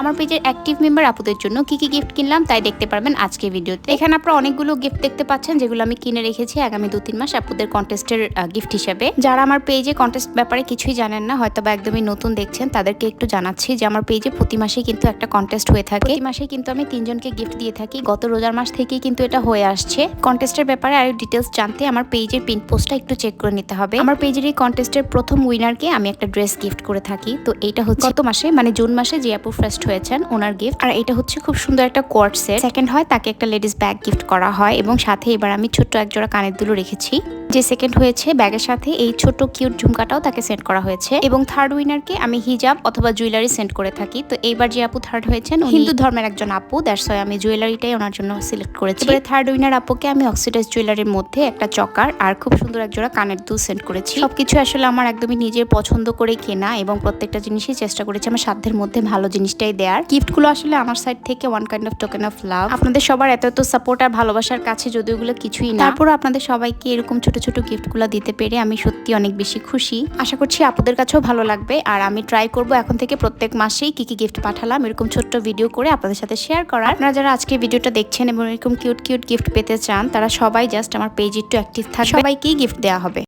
আমার পেজের active member আপুদের জন্য কি কি গিফট কিনলাম তাই দেখতে পারবেন আজকে ভিডিওতে। এখানে আপনারা অনেকগুলো গিফট দেখতে পাচ্ছেন, যেগুলো আমি কিনে রেখেছি আগামী দু তিন মাস আপুদের কন্টেস্টের গিফট হিসেবে। যারা আমার পেজে কন্টেস্ট ব্যাপারে কিছুই জানেন না হয়তো বা একদমই নতুন দেখছেন, তাদেরকে একটু জানাচ্ছি যে আমার পেজে প্রতি মাসে কিন্তু একটা কন্টেস্ট হয়ে থাকে। প্রতি মাসে কিন্তু আমি তিনজনকে গিফট দিয়ে থাকি। গত রোজার মাস থেকেই কিন্তু এটা হয়ে আসছে। কন্টেস্টের ব্যাপারে আরও ডিটেলস জানতে আমার পেজের পিন পোস্টটা একটু চেক করে নিতে হবে। আমার পেজের এই কন্টেস্টের প্রথম উইনারকে আমি একটা ড্রেস গিফট করে থাকি। তো এইটা হচ্ছে গত মাসে মানে জুন মাসে যে আপু ফার্স্ট হয়েছেন ওনার গিফট আর এটা হচ্ছে খুব সুন্দর একটা কোয়ার্ড সেট সেকেন্ড হয় তাকে একটা লেডিস ব্যাগ গিফট করা হয় এবং সাথে এবার আমি ছোট্ট একজোড়া কানের দুলো রেখেছি। যে সেকেন্ড হয়েছে ব্যাগের সাথে এই ছোট কিউট ঝুমকাটাও তাকে সেন্ড করা হয়েছে এবং থার্ড উইনারকে আমি হিজাব অথবা জুয়েলারি সেন্ড করে থাকি। তো এইবার যে আপু থার্ড হয়েছেন হিন্দু ধর্মের একজন আপু দ্যাটস ওয়াই আমি জুয়েলারিটাই ওনার জন্য সিলেক্ট করেছি। এবারে থার্ড উইনার আপুকে আমি অক্সিডাইজ জুয়েলারির মধ্যে একটা চকার আর খুব সুন্দর এক জোড়া কানের দুল সেন্ড করেছি। সবকিছু আসলে আমার একদমই নিজের পছন্দ করে কেনা এবং প্রত্যেকটা জিনিসই চেষ্টা করেছি আমার সাধ্যের মধ্যে ভালো জিনিসটাই দেওয়ার গিফটগুলো আসলে আমার সাইড থেকে one kind of token of love আপনাদের সবার এত এত সাপোর্ট আর ভালোবাসার কাছে যদিও এগুলো কিছুই না। তারপর আপনাদের সবাইকে এরকম ছোট ছোট গিফটগুলো দিতে পেরে আমি সত্যি অনেক বেশি খুশি। আশা করছি আপনাদের কাছেও ভালো লাগবে। আর আমি ট্রাই করব এখন থেকে প্রত্যেক মাসেই কি কি গিফট পাঠালাম, এরকম ছোট্ট ভিডিও করে আপনাদের সাথে শেয়ার করার। আপনারা যারা আজকে ভিডিওটা দেখছেন এবং এরকম কিউট কিউট গিফট পেতে চান, তারা সবাই জাস্ট আমার পেজ একটু অ্যাক্টিভ থাকে সবাইকেই গিফট দেওয়া হবে।